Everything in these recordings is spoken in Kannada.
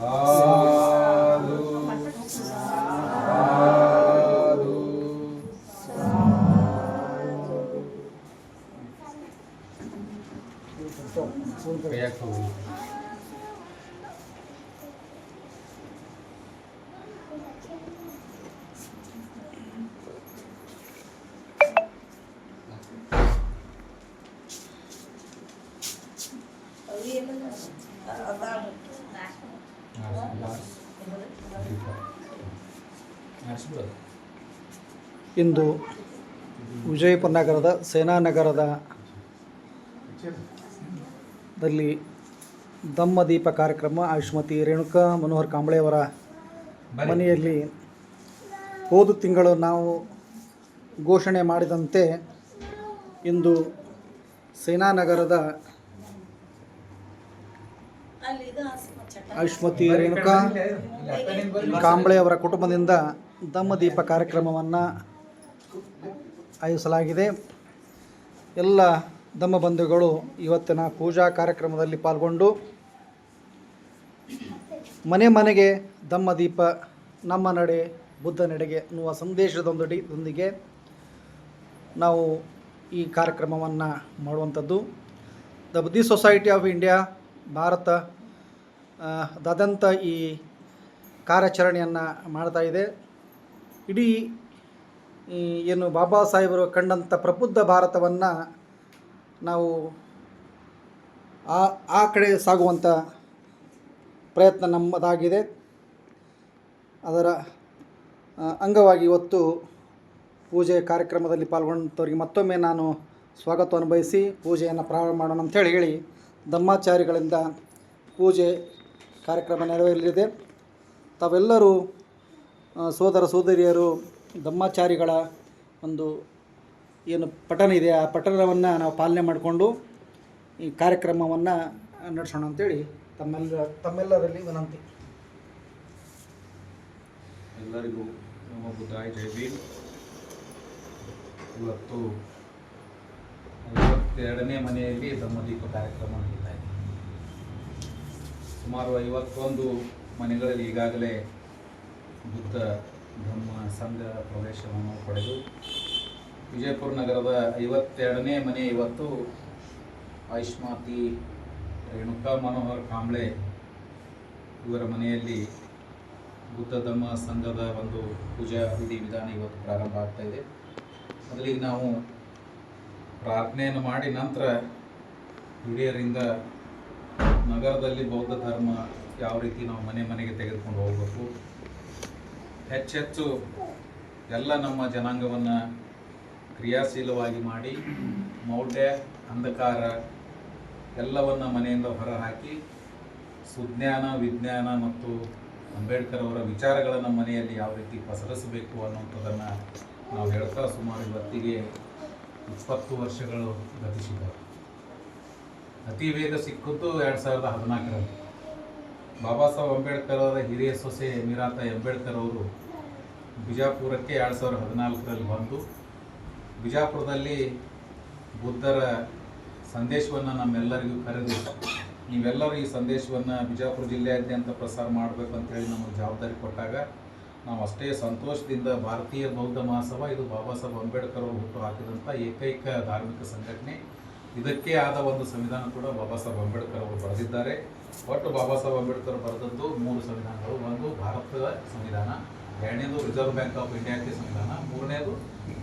好。ಇಂದು ವಿಜಯಪುರ ನಗರದ ಸೇನಾನಗರದ ದಲ್ಲಿ ದಮ್ಮ ದೀಪ ಕಾರ್ಯಕ್ರಮ ಆಯುಷ್ಮತಿ ರೇಣುಕಾ ಮನೋಹರ್ ಕಾಂಬಳೆಯವರ. ಮನೆಯಲ್ಲಿ ಹೋದ ತಿಂಗಳು ನಾವು ಘೋಷಣೆ ಮಾಡಿದಂತೆ ಇಂದು ಸೇನಾನಗರದ ಆಯುಷ್ಮತಿ ರೇಣುಕಾ. ಕಾಂಬಳೆಯವರ ಕುಟುಂಬದಿಂದ ದಮ್ಮದೀಪ ಕಾರ್ಯಕ್ರಮವನ್ನು ಆಯೋಜಿಸಲಾಗಿದೆ ಎಲ್ಲ ದಮ್ಮ ಬಂಧುಗಳು ಇವತ್ತಿನ ಪೂಜಾ ಕಾರ್ಯಕ್ರಮದಲ್ಲಿ ಪಾಲ್ಗೊಂಡು ಮನೆ ಮನೆಗೆ ದಮ್ಮದೀಪ ನಮ್ಮ ನಡೆ, ಬುದ್ಧ ನಡೆಗೆ ಎನ್ನುವ ಸಂದೇಶದೊಂದಡಿ ದೊಂದಿಗೆ ನಾವು ಈ ಕಾರ್ಯಕ್ರಮವನ್ನು ಮಾಡುವಂಥದ್ದು. The Buddhist society of India, Bharat ದಾದಂಥ ಈ ಕಾರ್ಯಾಚರಣೆಯನ್ನು ಮಾಡ್ತಾ ಇದೆ. ಇಡೀ ಏನು ಬಾಬಾ ಸಾಹೇಬರು ಕಂಡಂಥ ಪ್ರಬುದ್ಧ ಭಾರತವನ್ನು ನಾವು ಆ ಆ ಕಡೆ ಸಾಗುವಂಥ ಪ್ರಯತ್ನ ನಮ್ಮದಾಗಿದೆ. ಅದರ ಅಂಗವಾಗಿ ಇವತ್ತು ಪೂಜೆ ಕಾರ್ಯಕ್ರಮದಲ್ಲಿ ಪಾಲ್ಗೊಂಡಂಥವ್ರಿಗೆ ಮತ್ತೊಮ್ಮೆ ನಾನು ಸ್ವಾಗತವನ್ನು ಅನುಭವಿಸಿ ಪೂಜೆಯನ್ನು ಪ್ರಾರಂಭ ಮಾಡೋಣ ಅಂಥೇಳಿ ಹೇಳಿ ಧಮ್ಮಾಚಾರಿಗಳಿಂದ ಪೂಜೆ ಕಾರ್ಯಕ್ರಮ ನೆರವೇರಲಿದೆ. ತಾವೆಲ್ಲರೂ ಸೋದರ ಸೋದರಿಯರು ಧಮ್ಮಾಚಾರಿಗಳ ಒಂದು ಏನು ಪಠನ ಇದೆ, ಆ ಪಠನವನ್ನು ನಾವು ಪಾಲನೆ ಮಾಡಿಕೊಂಡು ಈ ಕಾರ್ಯಕ್ರಮವನ್ನು ನಡೆಸೋಣ ಅಂತೇಳಿ ತಮ್ಮೆಲ್ಲ ತಮ್ಮೆಲ್ಲರಲ್ಲಿ ವಿನಂತಿ. ಎಲ್ಲರಿಗೂ ನಮ್ಮ ಬುದ್ಧಾಯ ಜೈ ಭೀಮ್ ಇವತ್ತು ಐವತ್ತೆರಡನೇ ಮನೆಯಲ್ಲಿ ಧಮ್ಮದೀಪ ಕಾರ್ಯಕ್ರಮ ನಡೀತಾ ಇದೆ. ಸುಮಾರು ಐವತ್ತೊಂದು ಮನೆಗಳಲ್ಲಿ ಈಗಾಗಲೇ ಬುದ್ಧ ಬ್ರಹ್ಮ ಸಂಘ ಪ್ರವೇಶವನ್ನು ಪಡೆದು ವಿಜಯಪುರ ನಗರದ ಐವತ್ತೆರಡನೇ ಮನೆ ಇವತ್ತು ಆಯುಷ್ಮಾತಿ ರೇಣುಕಾ ಮನೋಹರ್ ಕಾಂಬ್ಳೆ ಇವರ ಮನೆಯಲ್ಲಿ ಬುದ್ಧ ಧಮ್ಮ ಸಂಘದ ಒಂದು ಪೂಜಾ ವಿಧಿ ವಿಧಾನ ಇವತ್ತು ಪ್ರಾರಂಭ ಆಗ್ತಾ ಇದೆ. ಮೊದಲಿಗೆ ನಾವು ಪ್ರಾರ್ಥನೆಯನ್ನು ಮಾಡಿ ನಂತರ ಹಿರಿಯರಿಂದ ನಗರದಲ್ಲಿ ಬೌದ್ಧ ಧರ್ಮ ಯಾವ ರೀತಿ ನಾವು ಮನೆ ಮನೆಗೆ ತೆಗೆದುಕೊಂಡು ಹೋಗಬೇಕು ಹೆಚ್ಚೆಚ್ಚು ಎಲ್ಲ ನಮ್ಮ ಜನಾಂಗವನ್ನು ಕ್ರಿಯಾಶೀಲವಾಗಿ ಮಾಡಿ, ಮೌಢ್ಯ, ಅಂಧಕಾರ ಎಲ್ಲವನ್ನು ಮನೆಯಿಂದ ಹೊರಹಾಕಿ, ಸುಜ್ಞಾನ, ವಿಜ್ಞಾನ ಮತ್ತು ಅಂಬೇಡ್ಕರ್ ಅವರ ವಿಚಾರಗಳನ್ನು ಮನೆಯಲ್ಲಿ ಯಾವ ರೀತಿ ಪಸರಿಸಬೇಕು ಅನ್ನುವಂಥದ್ದನ್ನು ನಾವು ಹೇಳ್ತಾ ಸುಮಾರು ಇವತ್ತಿಗೆ ಇಪ್ಪತ್ತು ವರ್ಷಗಳು ಗತಿಸಿದ್ದಾರೆ ಅತಿ ವೇಗ ಸಿಕ್ಕಿದ್ದು ಎರಡು ಸಾವಿರದ ಹದಿನಾಲ್ಕರಲ್ಲಿ. ಬಾಬಾ ಸಾಹೇಬ್ ಅಂಬೇಡ್ಕರ್ ಅವರ ಹಿರಿಯ ಸೊಸೆ ಮೀರಾತ ಅಂಬೇಡ್ಕರ್ ಅವರು ಬಿಜಾಪುರಕ್ಕೆ ಎರಡು ಸಾವಿರದ ಹದಿನಾಲ್ಕರಲ್ಲಿ ಬಂದು ಬಿಜಾಪುರದಲ್ಲಿ ಬುದ್ಧರ ಸಂದೇಶವನ್ನು ನಮ್ಮೆಲ್ಲರಿಗೂ ಕರೆದು ನೀವೆಲ್ಲರೂ ಈ ಸಂದೇಶವನ್ನು ಬಿಜಾಪುರ ಜಿಲ್ಲೆಯಾದ್ಯಂತ ಪ್ರಸಾರ ಮಾಡಬೇಕು ಅಂತೇಳಿ ನಮಗೆ ಜವಾಬ್ದಾರಿ ಕೊಟ್ಟಾಗ ನಾವು ಅಷ್ಟೇ ಸಂತೋಷದಿಂದ ಭಾರತೀಯ ಬೌದ್ಧ ಮಹಾಸಭಾ, ಇದು ಬಾಬಾ ಸಾಹೇಬ್ ಅಂಬೇಡ್ಕರ್ ಅವರು ಹುಟ್ಟು ಹಾಕಿದಂಥ ಏಕೈಕ ಧಾರ್ಮಿಕ ಸಂಘಟನೆ. ಇದಕ್ಕೆ ಆದ ಒಂದು ಸಂವಿಧಾನ ಕೂಡ ಬಾಬಾ ಸಾಹೇಬ್ ಅಂಬೇಡ್ಕರ್ ಅವರು ಬರೆದಿದ್ದಾರೆ. ಒಟ್ಟು ಬಾಬಾ ಸಾಹೇಬ್ ಅಂಬೇಡ್ಕರ್ ಬರೆದದ್ದು ಮೂರು ಸಂವಿಧಾನಗಳು. ಒಂದು ಭಾರತದ ಸಂವಿಧಾನ ಎರಡನೇದು ರಿಸರ್ವ್ ಬ್ಯಾಂಕ್ ಆಫ್ ಇಂಡಿಯಾಕ್ಕೆ ಸಂವಿಧಾನ, ಮೂರನೇದು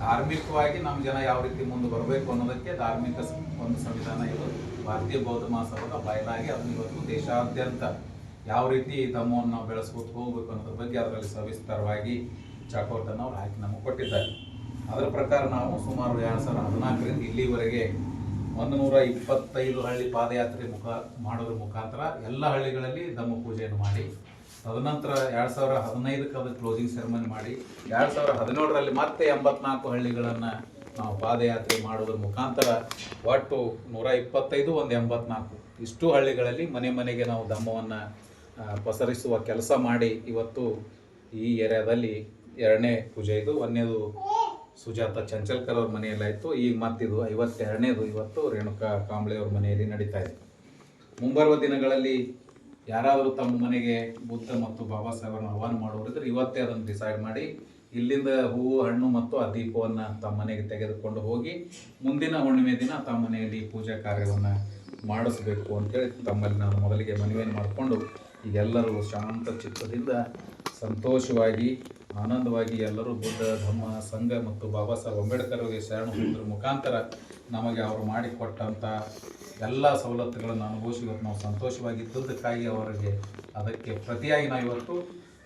ಧಾರ್ಮಿಕವಾಗಿ ನಮ್ಮ ಜನ ಯಾವ ರೀತಿ ಮುಂದೆ ಬರಬೇಕು ಅನ್ನೋದಕ್ಕೆ ಧಾರ್ಮಿಕ ಒಂದು ಸಂವಿಧಾನ ಇದು ಭಾರತೀಯ ಬೌದ್ಧ ಮಹಾಸಭಾದ ಬಯಲಾಗಿ ಅದನ್ನು ಇವತ್ತು ದೇಶಾದ್ಯಂತ ಯಾವ ರೀತಿ ಧಮ್ಮವನ್ನು ನಾವು ಬೆಳೆಸ್ಕೊತ ಹೋಗ್ಬೇಕು ಅನ್ನೋದ್ರ ಬಗ್ಗೆ ಅದರಲ್ಲಿ ಸವಿಸ್ತಾರವಾಗಿ ಚಾಕೋಟನ್ನು ಅವ್ರು ಹಾಕಿ ನಮಗೆ ಕೊಟ್ಟಿದ್ದಾರೆ. ಅದರ ಪ್ರಕಾರ ನಾವು ಸುಮಾರು ಎರಡು ಸಾವಿರದ ಹದಿನಾಲ್ಕರಿಂದ ಇಲ್ಲಿವರೆಗೆ ಒಂದು ನೂರ ಇಪ್ಪತ್ತೈದು ಹಳ್ಳಿ ಪಾದಯಾತ್ರೆ ಮುಖ, ಮಾಡೋದ್ರ ಮುಖಾಂತರ ಎಲ್ಲ ಹಳ್ಳಿಗಳಲ್ಲಿ ಧಮ್ಮ ಪೂಜೆಯನ್ನು ಮಾಡಿ ತದನಂತರ ಎರಡು ಸಾವಿರ ಹದಿನೈದಕ್ಕೆ ಅದು ಕ್ಲೋಸಿಂಗ್ ಸೆರೆಮನಿ ಮಾಡಿ, ಎರಡು ಸಾವಿರ ಹದಿನೇಳರಲ್ಲಿ ಮತ್ತೆ ಎಂಬತ್ನಾಲ್ಕು ಹಳ್ಳಿಗಳನ್ನು ನಾವು ಪಾದಯಾತ್ರೆ ಮಾಡೋದ್ರ ಮುಖಾಂತರ ಒಟ್ಟು ನೂರ ಇಪ್ಪತ್ತೈದು, ಒಂದು ಎಂಬತ್ನಾಲ್ಕು. ಇಷ್ಟು ಹಳ್ಳಿಗಳಲ್ಲಿ ಮನೆ ಮನೆಗೆ ನಾವು ಧಮ್ಮವನ್ನು ಪಸರಿಸುವ ಕೆಲಸ ಮಾಡಿ ಇವತ್ತು ಈ ಏರಿಯಾದಲ್ಲಿ ಎರಡನೇ ಪೂಜೆ ಇದು. ಒಂದನೇದು ಸುಜಾತ ಚಂಚಲ್ಕರ್ ಅವ್ರ ಮನೆಯಲ್ಲಾಯಿತು. ಈಗ ಮತ್ತಿದು ಐವತ್ತೆರಡನೇದು ಇವತ್ತು ರೇಣುಕಾ ಕಾಂಬ್ಳೆ ಅವ್ರ ಮನೆಯಲ್ಲಿ ನಡೀತಾ ಇದೆ. ಮುಂಬರುವ ದಿನಗಳಲ್ಲಿ ಯಾರಾದರೂ ತಮ್ಮ ಮನೆಗೆ ಬುದ್ಧ ಮತ್ತು ಬಾಬಾ ಸಾಹೇಬರನ್ನು ಆಹ್ವಾನ ಮಾಡೋರಿದ್ರೆ ಇವತ್ತೇ ಅದನ್ನು ಡಿಸೈಡ್ ಮಾಡಿ ಇಲ್ಲಿಂದ ಹೂವು, ಹಣ್ಣು ಮತ್ತು ಆ ದೀಪವನ್ನು ತಮ್ಮ ಮನೆಗೆ ತೆಗೆದುಕೊಂಡು ಹೋಗಿ ಮುಂದಿನ ಹುಣ್ಣಿಮೆ ದಿನ ತಮ್ಮ ಮನೆಯಲ್ಲಿ ಪೂಜಾ ಕಾರ್ಯವನ್ನು ಮಾಡಿಸ್ಬೇಕು ಅಂತೇಳಿ ತಮ್ಮಲ್ಲಿ ನಾನು ಮೊದಲಿಗೆ ಮನವಿಯನ್ನು ಮಾಡಿಕೊಂಡು ಈಗೆಲ್ಲರೂ ಶಾಂತ ಚಿತ್ತದಿಂದ ಸಂತೋಷವಾಗಿ, ಆನಂದವಾಗಿ ಎಲ್ಲರೂ ಬುದ್ಧ ಧಮ್ಮ ಸಂಘ ಮತ್ತು ಬಾಬಾ ಸಾಹೇಬ್ ಅಂಬೇಡ್ಕರ್ ಅವರಿಗೆ ಶರಣ ಮುಖಾಂತರ ನಮಗೆ ಅವರು ಮಾಡಿಕೊಟ್ಟಂಥ ಎಲ್ಲ ಸವಲತ್ತುಗಳನ್ನು ಅನುಭವಿಸಿ ಇವತ್ತು ನಾವು ಸಂತೋಷವಾಗಿದ್ದದಕ್ಕಾಗಿ ಅವರಿಗೆ ಅದಕ್ಕೆ ಪ್ರತಿಯಾಗಿ ನಾವು ಇವತ್ತು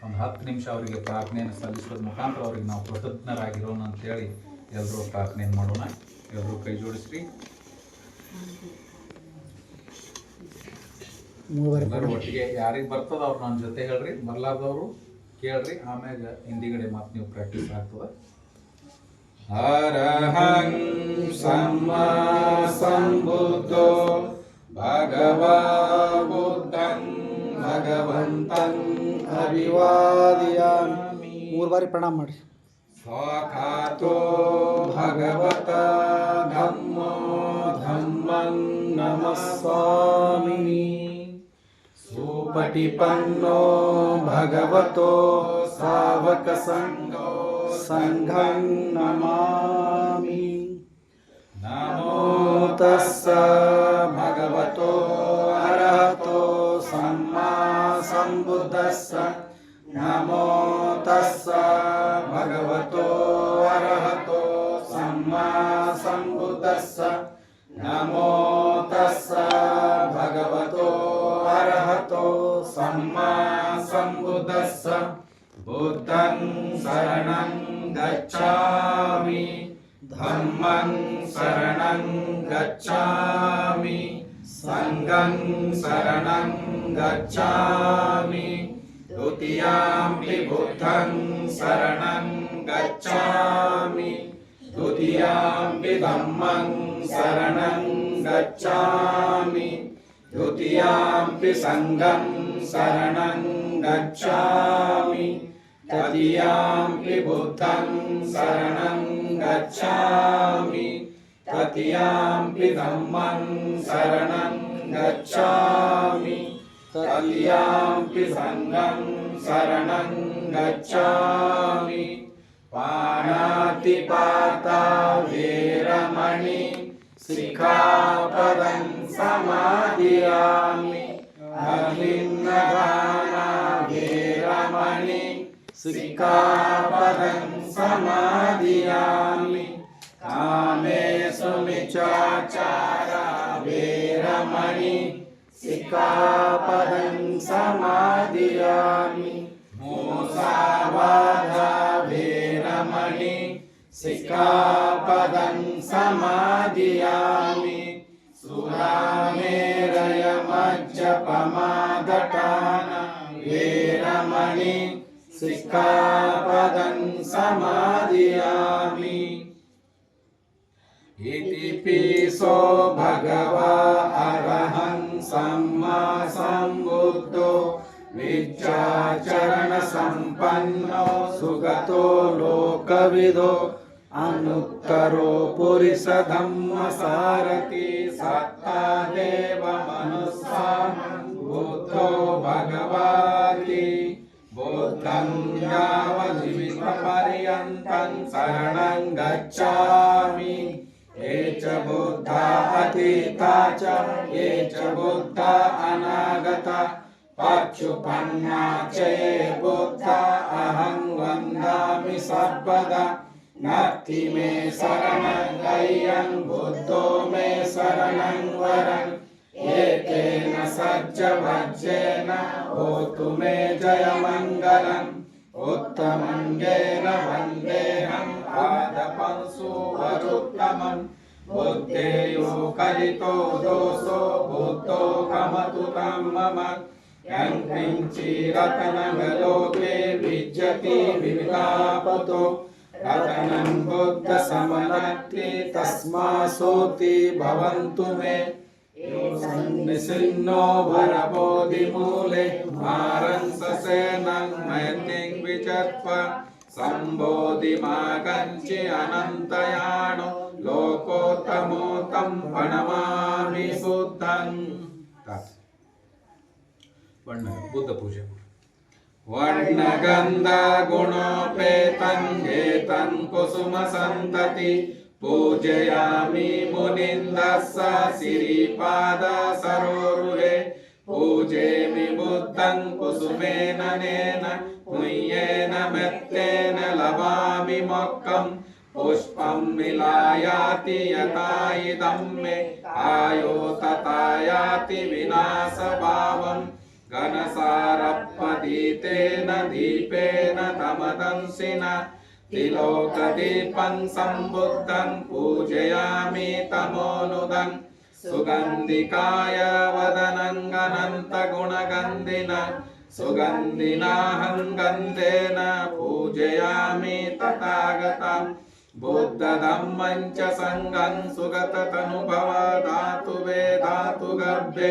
ಒಂದು ಹತ್ತು ನಿಮಿಷ ಅವರಿಗೆ ಪ್ರಾರ್ಥನೆಯನ್ನು ಸಲ್ಲಿಸೋದ್ರ ಮುಖಾಂತರ ಅವರಿಗೆ ನಾವು ಕೃತಜ್ಞರಾಗಿರೋಣ ಅಂತೇಳಿ ಎಲ್ಲರೂ ಪ್ರಾರ್ಥನೆಯನ್ನು ಮಾಡೋಣ. ಎಲ್ಲರೂ ಕೈ ಜೋಡಿಸ್ರಿ. ಒಟ್ಟಿಗೆ ಯಾರಿಗೆ ಬರ್ತದ ಅವ್ರು ನನ್ನ ಜೊತೆ ಹೇಳ್ರಿ. ಬರ್ಲಾರ್ದವ್ರು ಕೇಳ್ರಿ. ಆಮ್ಯಾಗ ಹಿಂದಿಗಡೆ ಮಾತು ನೀವು ಪ್ರಾಕ್ಟೀಸ್ ಆಗ್ತದ. ಅರಹಂ ಸಮ್ಮ ಸಂಬುದ್ಧೋ ಭಗವಾ ಬುದ್ಧಂ ಭಗವಂತಂ ಅಭಿವಾದಿಯಾಮಿ ಮೂರು ಬಾರಿ ಪ್ರಣಾಮ ಮಾಡಿ ಸ್ವಾಖಾತೋ ಭಗವತ ಧಮ್ಮೋ ಧಮ್ಮಂ ನಮಸ್ವಾಮಿ ಸುಪಟಿಪನ್ನೋ ಭಗವತೋ ಸಾವಕ सङ्घं नमामि नमो तस्य भगवतो अरहतो सम्मा सम्बुद्धस्स नमो तस्य भगवतो अरहतो सम्मा सम्बुद्धस्स नमो तस्य भगवतो अरहतो सम्मा सम्बुद्धस्स बुद्धं शरणं गच्छामि। धर्मं शरणं गच्छामि। सङ्गं शरणं गच्छामि। द्वितीयां हि बुद्धं शरणं गच्छामि। द्वितीयाम्पि ब्रह्मं शरणं गच्छामि। द्वितीयाम् सङ्गं शरणं गच्छामि। त्वदीयां हि बुद्धं शरणं गच्छामि। त्वदीयां धम्मं शरणं गच्छामि। त्वद्यां सङ्गं शरणं गच्छामि। पाणातिपाता वीरमणि शिखापदं समादयामि सिक्कापदं समाधियामि। कामेषु मिचाचारा वेरमणि। सिक्कापदं समाधियामि। मूसावादा वेरमणि। सिक्कापदं समाधियामि। सुरामेरयमज्जपमादटाना। वे సిక్కాపదం సమాదియామి इति पीसो भगवा अरहं सम्मा सम्बुद्धो विद्याचरणसम्पन्नो सुगतो लोकविदो अनुत्तरो पुरिषधम्मसारथि सत्ता देवमनुस्सा बुद्धो भगवाति बुद्धं यावजीवितपर्यन्तं शरणं गच्छामि। ये च बुद्धा अतीता च, ये च बुद्धा अनागता। पक्षुपन्ना च ये बुद्धा अहं वन्दामि सर्वदा। नत्ति मे शरणं गय्यं बुद्धो मे शरणं वरम्। एकेन सज्जवज्रेन होतु मे जयमङ्गलम्। उत्तमङ्गेन वन्देऽहम् पादपंसुवरुत्तमम्। बुद्धेयो कलितो दोषो, बुद्धो कमतु तं मम। यं किञ्चिरतनगलोके विद्यति विविधापतो। रतनं बुद्धसमनत्ति तस्मासोति भवन्तु मे। నిసిన్నో భరబోధి మూలే మారంససేనం మయన్నిం విచర్ప సంబోధి మాగంచి అనంతయాణో లోకోత్తమోత్తం పణమామి బుద్ధం బుద్ధ పూజ वर्णगन्धगुणोपेतं हेतं कुसुमसन्तति पूजयामि मुनिन्दः श्रीपादसरोरुहे पूजेमि बुद्धं कुसुमेन नेन मुह्येन मेत्तेन लवामि मोक्कम् पुष्पं मिलायाति यथा इदं मे आयो तथा याति विनाशभावम् घनसारपदीतेन दीपेन तमदंसिना तिलोकदीपं सम्बुद्धं पूजयामि तमोनुदं सुगन्धिकाय वदनङ्गनन्तगुणगन्धिन सुगन्धिनाहं गन्धेन पूजयामि तथागतम् बुद्धधम्मं च सङ्गं सुगततनुभव धातु वे धातु गर्भे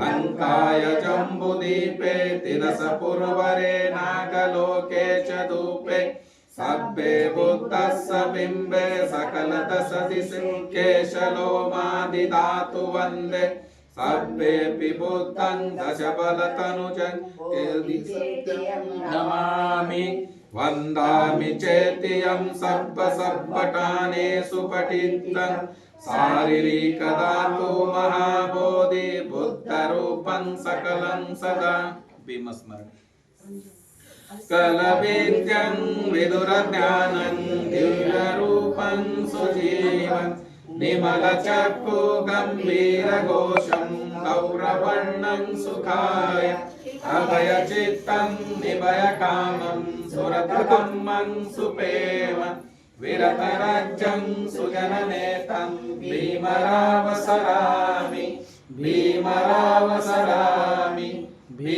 लङ्काय जम्बुदीपे तिरसपुरवरे नागलोके च धूपे సబ్బే బుద్ధ సబింబే సకలత సది దాతు ధాతు వందే. సబ్బేపి బుద్ధం దశబలతను నమామి. వందామి చేతియం సర్వ సబ్బటానే సుపఠితం శారీరక ధాతు మహాబోధి బుద్ధ రూపం సకలం సదా. భీమస్మరణ. कलवेद्यं विदुरज्ञानं दिव्यरूपं सुजीवन् निमलचक्षु गम्भीरघोषं गौरवर्णं सुखाय अभयचित्तं निभयकामं सुरतकम्मं सुपेम विरतराज्यं सुजननेतं भीमरावसरामि भीमरावसरामि